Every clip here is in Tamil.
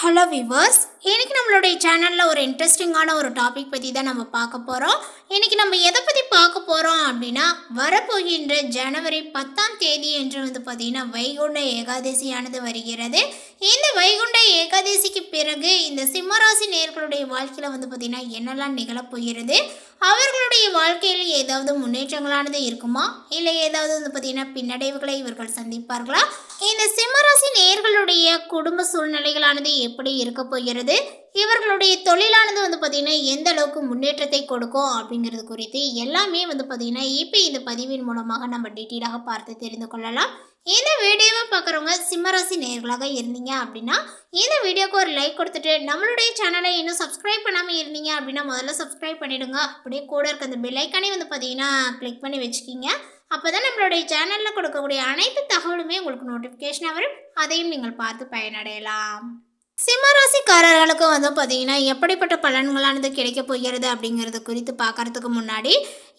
Hello, viewers. இன்றைக்கி நம்மளுடைய சேனலில் ஒரு இன்ட்ரெஸ்டிங்கான ஒரு டாபிக் பற்றி தான் நம்ம பார்க்க போகிறோம் இன்றைக்கி நம்ம எதை பற்றி பார்க்க போகிறோம் அப்படின்னா வரப்போகின்ற ஜனவரி பத்தாம் தேதி என்று வந்து பார்த்திங்கன்னா வைகுண்ட ஏகாதசியானது வருகிறது. இந்த வைகுண்ட ஏகாதசிக்கு பிறகு இந்த சிம்மராசி நேர்களுடைய வாழ்க்கையில் வந்து பார்த்தீங்கன்னா என்னெல்லாம் நிகழப்போகிறது அவர்களுடைய வாழ்க்கையில் ஏதாவது முன்னேற்றங்களானது இருக்குமா? இல்லை ஏதாவது வந்து பார்த்தீங்கன்னா பின்னடைவுகளை இவர்கள் சந்திப்பார்களா? இந்த சிம்மராசி நேர்களுடைய குடும்ப சூழ்நிலைகளானது எப்படி இருக்க போகிறது? இவர்களுடைய தொழிலானது வந்து பார்த்திங்கன்னா எந்த அளவுக்கு முன்னேற்றத்தை கொடுக்கும் அப்படிங்கிறது குறித்து எல்லாமே வந்து பார்த்திங்கன்னா இப்போ இந்த பதிவின் மூலமாக நம்ம டீட்டெயிலாக பார்த்து தெரிந்து கொள்ளலாம். இந்த வீடியோவை பார்க்குறவங்க சிம்மராசி நேர்களாக இருந்தீங்க அப்படின்னா இந்த வீடியோக்கு ஒரு லைக் கொடுத்துட்டு நம்மளுடைய சேனலை இன்னும் சப்ஸ்கிரைப் பண்ணாமல் இருந்தீங்க அப்படின்னா முதல்ல சப்ஸ்கிரைப் பண்ணிவிடுங்க அப்படியே கூட இருக்க அந்த பெல்லைக்கானே வந்து பார்த்தீங்கன்னா கிளிக் பண்ணி வச்சுக்கிங்க. அப்போ தான் நம்மளுடைய சேனலில் கொடுக்கக்கூடிய அனைத்து தகவலுமே உங்களுக்கு நோட்டிஃபிகேஷனாக வரும். அதையும் நீங்கள் பார்த்து பயனடையலாம். சிம்மராசிக்காரர்களுக்கு வந்து பார்த்தீங்கன்னா எப்படிப்பட்ட பலன்களானது கிடைக்க போகிறது அப்படிங்கிறது குறித்து பார்க்கறதுக்கு முன்னாடி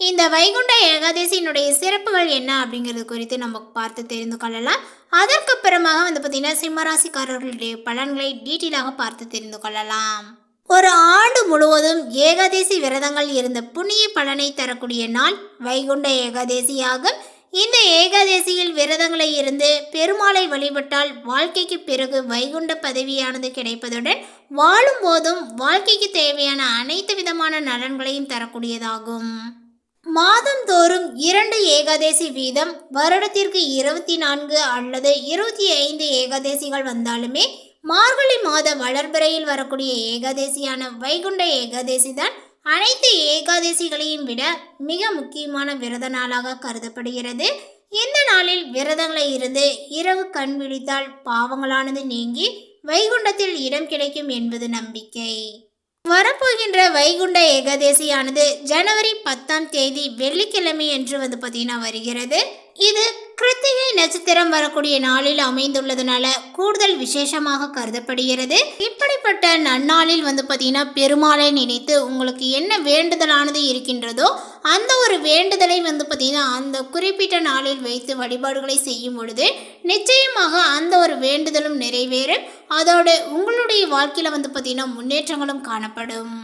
இந்த வைகுண்ட ஏகாதசியினுடைய சிறப்புகள் என்ன அப்படிங்கிறது குறித்து நம்ம பார்த்து தெரிந்து கொள்ளலாம். அதற்கு பிறமாக வந்து பார்த்தீங்கன்னா சிம்மராசிக்காரர்களுடைய பலன்களை டீட்டெயிலாக பார்த்து தெரிந்து கொள்ளலாம். ஒரு ஆண்டு முழுவதும் ஏகாதசி விரதங்கள் இருந்த புண்ணிய பலனை தரக்கூடிய நாள் வைகுண்ட ஏகாதசியாகும். இந்த ஏகாதசியில் விரதங்களை இருந்து பெருமாளை வழிபட்டால் வாழ்க்கைக்கு பிறகு வைகுண்ட பதவியானது கிடைப்பதுடன் வாழும் போதும் வாழ்க்கைக்கு தேவையான அனைத்து விதமான நலன்களையும் தரக்கூடியதாகும். மாதந்தோறும் இரண்டு ஏகாதசி வீதம் வருடத்திற்கு இருபத்தி நான்கு அல்லது இருபத்தி ஐந்து ஏகாதசிகள் வந்தாலுமே மார்கழி மாத வளர்பிறையில் வரக்கூடிய ஏகாதசியான வைகுண்ட ஏகாதசி தான் அனைத்து ஏகாதசிகளையும் விட மிக முக்கியமான விரத நாளாக கருதப்படுகிறது. இந்த நாளில் விரதங்களை இருந்து இரவு கண் விழித்தால் பாவங்களானது நீங்கி வைகுண்டத்தில் இடம் கிடைக்கும் என்பது நம்பிக்கை. வரப்போகின்ற வைகுண்ட ஏகாதசியானது ஜனவரி பத்தாம் தேதி வெள்ளிக்கிழமை என்று வந்து பார்த்தீங்கன்னா வருகிறது. இது கிருத்திகை நட்சத்திரம் வரக்கூடிய நாளில் அமைந்துள்ளதுனால கூடுதல் விசேஷமாக கருதப்படுகிறது. இப்படிப்பட்ட நன்னாளில் வந்து பார்த்தீங்கன்னா பெருமாளை நினைத்து உங்களுக்கு என்ன வேண்டுதலானது இருக்கின்றதோ அந்த ஒரு வேண்டுதலை வந்து பார்த்தீங்கன்னா அந்த குறிப்பிட்ட நாளில் வைத்து வழிபாடுகளை செய்யும் பொழுது நிச்சயமாக அந்த ஒரு வேண்டுதலும் நிறைவேறும். அதோடு உங்களுடைய வாழ்க்கையில் வந்து பார்த்தீங்கன்னா முன்னேற்றங்களும் காணப்படும்.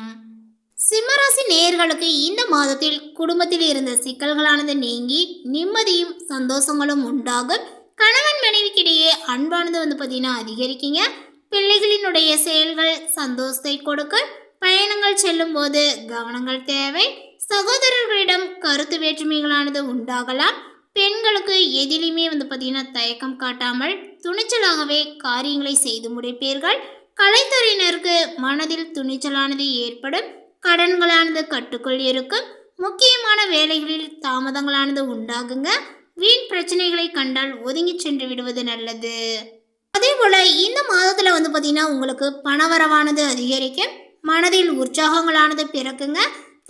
சிம்மராசி நேயர்களுக்கு இந்த மாதத்தில் குடும்பத்தில் இருந்த சிக்கல்களானது நீங்கி நிம்மதியும் சந்தோஷங்களும் உண்டாகும். கணவன் மனைவிக்கிடையே அன்பானது வந்து பார்த்தீங்கன்னா அதிகரிக்கீங்க. பிள்ளைகளினுடைய செயல்கள் சந்தோஷத்தை கொடுக்க பயணங்கள் செல்லும் போது கவனங்கள் தேவை. சகோதரர்களிடம் கருத்து வேற்றுமைகளானது உண்டாகலாம். பெண்களுக்கு எதிலுமே வந்து பார்த்தீங்கன்னா தயக்கம் காட்டாமல் துணிச்சலாகவே காரியங்களை செய்து முடிப்பீர்கள். கலைத்துறையினருக்கு மனதில் துணிச்சலானது ஏற்படும். கடன்களானது கட்டுக்குள் இருக்கும். முக்கியமான வேலைகளில் தாமதங்களானது உண்டாகுங்க. வீண் பிரச்சனைகளை கண்டால் ஒதுங்கி சென்று விடுவது நல்லது. அதே போல் இந்த மாதத்தில் வந்து பார்த்திங்கன்னா உங்களுக்கு பணவரவானது அதிகரிக்கும். மனதில் உற்சாகங்களானது பிறக்குங்க.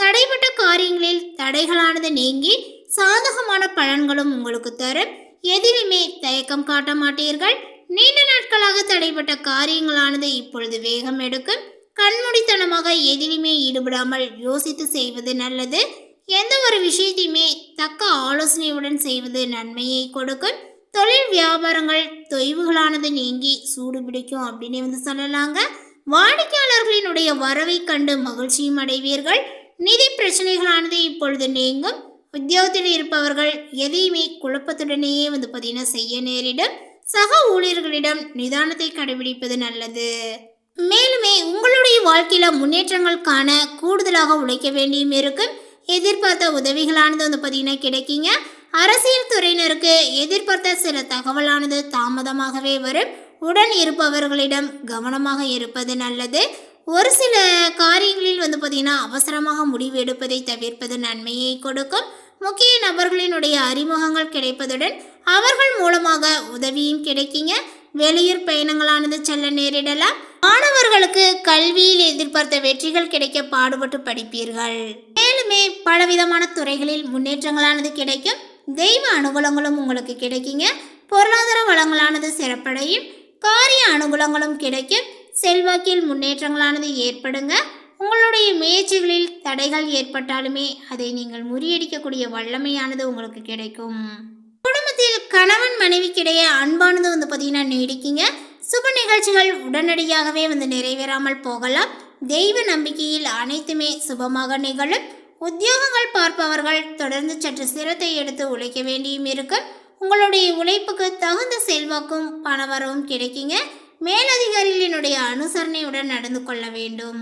தடைப்பட்ட காரியங்களில் தடைகளானது நீங்கி சாதகமான பலன்களும் உங்களுக்கு தரும். எதிலுமே தயக்கம் காட்ட மாட்டீர்கள். நீண்ட நாட்களாக தடைப்பட்ட காரியங்களானது இப்பொழுது வேகம் எடுக்கும். கண்மூடித்தனமாக எதிலுமே ஈடுபடாமல் யோசித்து செய்வது நல்லது. எந்த ஒரு விஷயத்தையுமே தக்க ஆலோசனையுடன் செய்வது நன்மையை கொடுக்கும். தொழில் வியாபாரங்கள் தொய்வுகளானது நீங்கி சூடு பிடிக்கும் அப்படின்னு வந்து சொல்லலாங்க. வாடிக்கையாளர்களினுடைய வரவை கண்டு மகிழ்ச்சியும் அடைவீர்கள். நிதி பிரச்சனைகளானது இப்பொழுது நீங்கும். உத்தியோகத்தில் இருப்பவர்கள் எதையுமே குழப்பத்துடனேயே வந்து பார்த்தீங்கன்னா செய்ய நேரிடும். சக ஊழியர்களிடம் நிதானத்தை கடைபிடிப்பது நல்லது. மேலுமே உங்களுடைய வாழ்க்கையில் முன்னேற்றங்கள் காண கூடுதலாக உழைக்க வேண்டியும் இருக்கும் எதிர்பார்த்த உதவிகளானது வந்து பார்த்தீங்கன்னா கிடைக்குங்க. அரசியல் துறையினருக்கு எதிர்பார்த்த சில தகவலானது தாமதமாகவே வரும். உடன் இருப்பவர்களிடம் கவனமாக இருப்பது நல்லது. ஒரு சில காரியங்களில் வந்து பார்த்தீங்கன்னா அவசரமாக முடிவு எடுப்பதை தவிர்ப்பது நன்மையை கொடுக்கும். முக்கிய நபர்களினுடைய அறிமுகங்கள் கிடைப்பதுடன் அவர்கள் மூலமாக உதவியும் கிடைக்குங்க. வெளியூர் பயணங்களானது செல்ல நேரிடலாம். மாணவர்களுக்கு கல்வியில் எதிர்பார்த்த வெற்றிகள் கிடைக்க பாடுபட்டு படிப்பீர்கள். மேலுமே பலவிதமான துறைகளில் முன்னேற்றங்களானது கிடைக்கும். தெய்வ அனுகூலங்களும் உங்களுக்கு கிடைக்குங்க. பொருளாதார வளங்களானது சிறப்படையும். காரிய அனுகூலங்களும் கிடைக்கும். செல்வாக்கில் முன்னேற்றங்களானது ஏற்படுங்க. உங்களுடைய முயற்சிகளில் தடைகள் ஏற்பட்டாலுமே அதை நீங்கள் முறியடிக்கக்கூடிய வல்லமையானது உங்களுக்கு கிடைக்கும். குடும்பத்தில் கணவன் மனைவிக்கிடையே அன்பானது வந்து பார்த்தீங்கன்னா நீடிக்குங்க. சுப நிகழ்ச்சிகள் உடனடியாகவே வந்து நிறைவேறாமல் போகலாம். தெய்வ நம்பிக்கையில் அனைத்துமே சுபமாக நிகழும். உத்தியோகங்கள் பார்ப்பவர்கள் தொடர்ந்து சற்று சிரத்தை எடுத்து உழைக்க வேண்டியும் இருக்கும் உங்களுடைய உழைப்புக்கு தகுந்த செல்வாக்கும் பணவரவும் கிடைக்குங்க. மேலதிகாரிகளினுடைய அனுசரணையுடன் நடந்து கொள்ள வேண்டும்.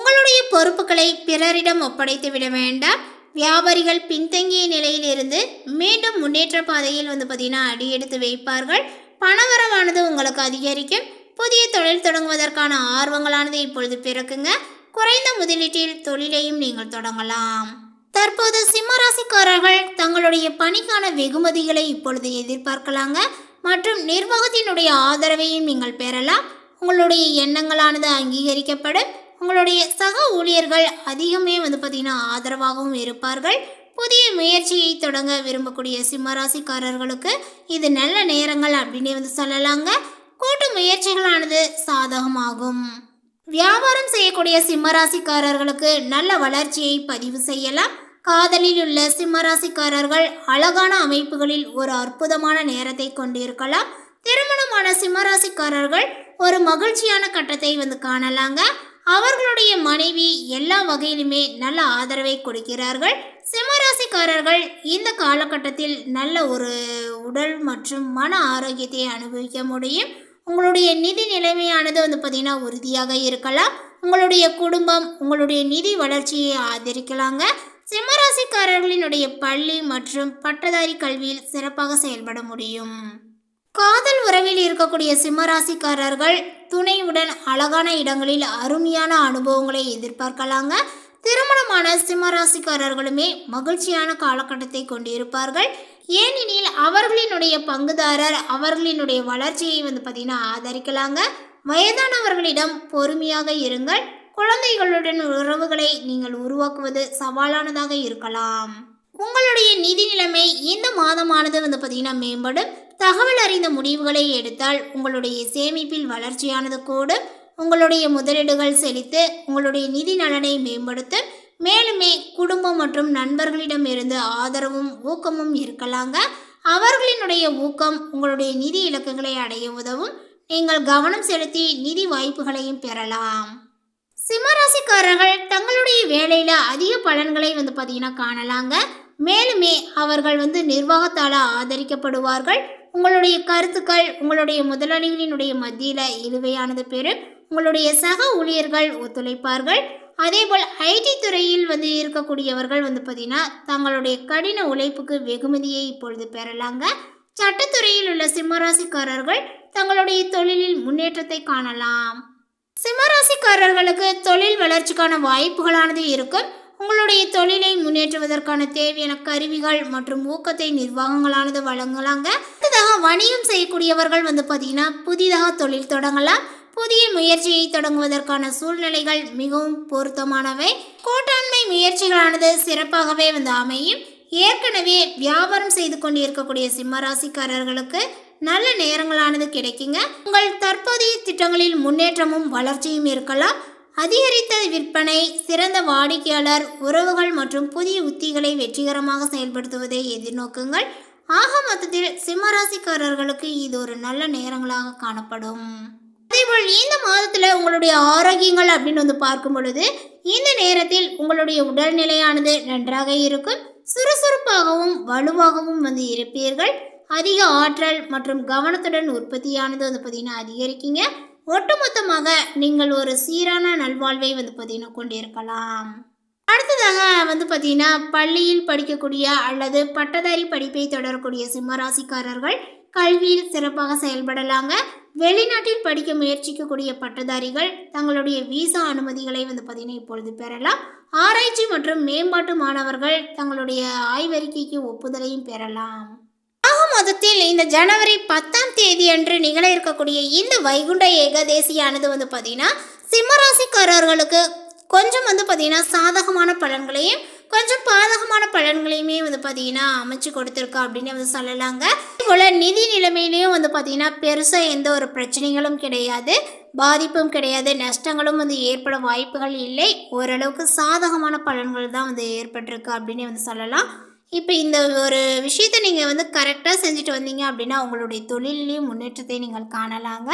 உங்களுடைய பொறுப்புகளை பிறரிடம் ஒப்படைத்து விட வேண்டாம். வியாபாரிகள் பின்தங்கிய நிலையில் இருந்து மீண்டும் முன்னேற்ற பாதையில் வந்து பார்த்தீங்கன்னா அடி எடுத்து வைப்பார்கள். பணவரவானது உங்களுக்கு அதிகரிக்கும். புதிய தொழில் தொடங்குவதற்கான ஆர்வங்களானது இப்பொழுது பிறக்குங்க. குறைந்த முதலீட்டில் தொழிலையும் நீங்கள் தொடங்கலாம். தற்போது சிம்மராசிக்காரர்கள் தங்களுடைய பணிக்கான வெகுமதிகளை இப்பொழுது எதிர்பார்க்கலாங்க. மற்றும் நிர்வாகத்தினுடைய ஆதரவையும் நீங்கள் பெறலாம். உங்களுடைய எண்ணங்களானது அங்கீகரிக்கப்படும். உங்களுடைய சக ஊழியர்கள் அதிகமே வந்து பார்த்திங்கன்னா ஆதரவாகவும் இருப்பார்கள். புதிய முயற்சியை தொடங்க விரும்பக்கூடிய சிம்மராசிக்காரர்களுக்கு இது நல்ல நேரங்கள் அப்படின்னு வந்து சொல்லலாங்க. கூட்டு முயற்சிகளானது சாதகமாகும். வியாபாரம் செய்யக்கூடிய சிம்மராசிக்காரர்களுக்கு நல்ல வளர்ச்சியை பதிவு செய்யலாம். காதலில் உள்ள சிம்மராசிக்காரர்கள் அழகான அமைப்புகளில் ஒரு அற்புதமான நேரத்தை கொண்டிருக்கலாம். திருமணமான சிம்மராசிக்காரர்கள் ஒரு மகிழ்ச்சியான கட்டத்தை வந்து காணலாங்க. அவர்களுடைய மனைவி எல்லா வகையிலுமே நல்ல ஆதரவை கொடுக்கிறார்கள். சிம்மராசிக்காரர்கள் இந்த காலகட்டத்தில் நல்ல ஒரு உடல் மற்றும் மன ஆரோக்கியத்தை அனுபவிக்க முடியும். உங்களுடைய நிதி நிலைமையானது வந்து பார்த்திங்கன்னா உறுதியாக இருக்கலாம். உங்களுடைய குடும்பம் உங்களுடைய நிதி வளர்ச்சியை ஆதரிக்கலாங்க. சிம்மராசிக்காரர்களினுடைய பள்ளி மற்றும் பட்டதாரி கல்வியில் சிறப்பாக செயல்பட முடியும். காதல் உறவில் இருக்கக்கூடிய சிம்மராசிக்காரர்கள் துணையுடன் அழகான இடங்களில் அருமையான அனுபவங்களை எதிர்பார்க்கலாங்க. திருமணமான சிம்மராசிக்காரர்களுமே மகிழ்ச்சியான காலகட்டத்தை கொண்டிருப்பார்கள். ஏனெனில் அவர்களினுடைய பங்குதாரர் அவர்களினுடைய வளர்ச்சியை வந்து பார்த்தீங்கன்னா ஆதரிக்கலாங்க. வயதானவர்களிடம் பொறுமையாக இருங்கள். குழந்தைகளுடன் உறவுகளை நீங்கள் உருவாக்குவது சவாலானதாக இருக்கலாம். உங்களுடைய நிதி நிலைமை இந்த மாதமானது வந்து பார்த்தீங்கன்னா மேம்படும். தகவல் அறிந்த முடிவுகளை எடுத்தால் உங்களுடைய சேமிப்பில் வளர்ச்சியானது கூடும். உங்களுடைய முதலீடுகள் செழித்து உங்களுடைய நிதி நலனை மேம்படுத்த மேலுமே குடும்பம் மற்றும் நண்பர்களிடமிருந்து ஆதரவும் ஊக்கமும் இருக்கலாங்க. அவர்களினுடைய ஊக்கம் உங்களுடைய நிதி இலக்குகளை அடைய உதவும். நீங்கள் கவனம் செலுத்தி நிதி வாய்ப்புகளையும் பெறலாம். சிம்மராசிக்காரர்கள் தங்களுடைய வேலையில் அதிக பலன்களை வந்து பார்த்தீங்கன்னா காணலாங்க. மேலுமே அவர்கள் வந்து நிர்வாகத்தால் ஆதரிக்கப்படுவார்கள். உங்களுடைய கருத்துக்கள் உங்களுடைய முதலாளிகளினுடைய மத்தியில் இழுவையானது பேர் உங்களுடைய சக ஊழியர்கள் ஒத்துழைப்பார்கள். அதேபோல் ஐடி துறையில் வந்து இருக்கக்கூடியவர்கள் வந்து பார்த்தீங்கன்னா தங்களுடைய கடின உழைப்புக்கு வெகுமதியை இப்பொழுது பெறலாங்க. சட்டத்துறையில் உள்ள சிம்மராசிக்காரர்கள் தங்களுடைய தொழிலில் முன்னேற்றத்தை காணலாம். சிம்மராசிக்காரர்களுக்கு தொழில் வளர்ச்சிக்கான வாய்ப்புகளானது இருக்கும். உங்களுடைய தொழிலை முன்னேற்றுவதற்கான தேவையான கருவிகள் மற்றும் ஊக்கத்தை நிர்வாகங்களானது வழங்கலாங்க. அடுத்ததாக வணிகம் செய்யக்கூடியவர்கள் வந்து பார்த்தீங்கன்னா புதிதாக தொழில் தொடங்கலாம். புதிய முயற்சியை தொடங்குவதற்கான சூழ்நிலைகள் மிகவும் பொருத்தமானவை. கூட்டாண்மை முயற்சிகளானது சிறப்பாகவே வந்து அமையும். ஏற்கனவே வியாபாரம் செய்து கொண்டிருக்கக்கூடிய சிம்மராசிக்காரர்களுக்கு நல்ல நேரங்களானது கிடைக்குங்க. உங்கள் தற்போதைய திட்டங்களில் முன்னேற்றமும் வளர்ச்சியும் இருக்கலாம். அதிகரித்த விற்பனை சிறந்த வாடிக்கையாளர் உறவுகள் மற்றும் புதிய உத்திகளை வெற்றிகரமாக செயல்படுத்துவதை எதிர்நோக்குங்கள். ஆக மொத்தத்தில் சிம்மராசிக்காரர்களுக்கு இது ஒரு நல்ல நேரங்களாக காணப்படும். அதேபோல் இந்த மாதத்தில் உங்களுடைய ஆரோக்கியங்கள் அப்படின்னு வந்து பார்க்கும் பொழுது இந்த நேரத்தில் உங்களுடைய உடல்நிலையானது நன்றாக இருக்கும். சுறுசுறுப்பாகவும் வலுவாகவும் வந்து இருப்பீர்கள். அதிக ஆற்றல் மற்றும் கவனத்துடன் உற்பத்தியானது வந்து பார்த்தீங்கன்னா அதிகரிக்குங்க. ஒட்டுமொத்தமாக நீங்கள் ஒரு சீரான நல்வாழ்வை வந்து பார்த்தீங்கன்னா கொண்டிருக்கலாம். அடுத்ததாக வந்து பார்த்தீங்கன்னா பள்ளியில் படிக்கக்கூடிய அல்லது பட்டதாரி படிப்பை தொடரக்கூடிய சிம்மராசிக்காரர்கள் கல்வியில் சிறப்பாக செயல்படலாங்க. வெளிநாட்டில் படிக்க முயற்சிக்கக்கூடிய பட்டதாரிகள் தங்களுடைய விசா அனுமதிகளை வந்து பார்த்தீங்கன்னா இப்பொழுது பெறலாம். ஆராய்ச்சி மற்றும் மேம்பாட்டு மாணவர்கள் தங்களுடைய ஆய்வறிக்கைக்கு ஒப்புதலையும் பெறலாம். ஆக மொத்தத்தில் இந்த ஜனவரி பத்தாம் தேதி அன்று நிகழ இருக்கக்கூடிய இந்த வைகுண்ட ஏகாதேசியானது வந்து பார்த்தீங்கன்னா சிம்மராசிக்காரர்களுக்கு கொஞ்சம் வந்து பார்த்தீங்கன்னா சாதகமான பலன்களையும் கொஞ்சம் பாதகமான பலன்களையுமே வந்து பார்த்தீங்கன்னா அமைச்சு கொடுத்துருக்கா அப்படின்னு வந்து சொல்லலாங்க. போல் நிதி நிலைமையிலையும் வந்து பார்த்தீங்கன்னா பெருசாக எந்த ஒரு பிரச்சனைகளும் கிடையாது பாதிப்பும் கிடையாது நஷ்டங்களும் வந்து ஏற்பட வாய்ப்புகள் இல்லை. ஓரளவுக்கு சாதகமான பலன்கள் தான் வந்து ஏற்பட்டிருக்கு அப்படின்னு வந்து சொல்லலாம். இப்போ இந்த ஒரு விஷயத்தை நீங்கள் வந்து கரெக்டாக செஞ்சுட்டு வந்தீங்க அப்படின்னா உங்களுடைய தொழிலையும் முன்னேற்றத்தை நீங்கள் காணலாங்க.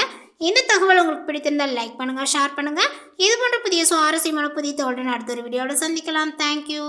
இந்த தகவல் உங்களுக்கு பிடித்திருந்தால் லைக் பண்ணுங்கள் ஷேர் பண்ணுங்கள் இது போன்ற புதிய சுவாரஸ்யமான புதிய தோல்டன் அடுத்த ஒரு வீடியோவில் சந்திக்கலாம். தேங்க்யூ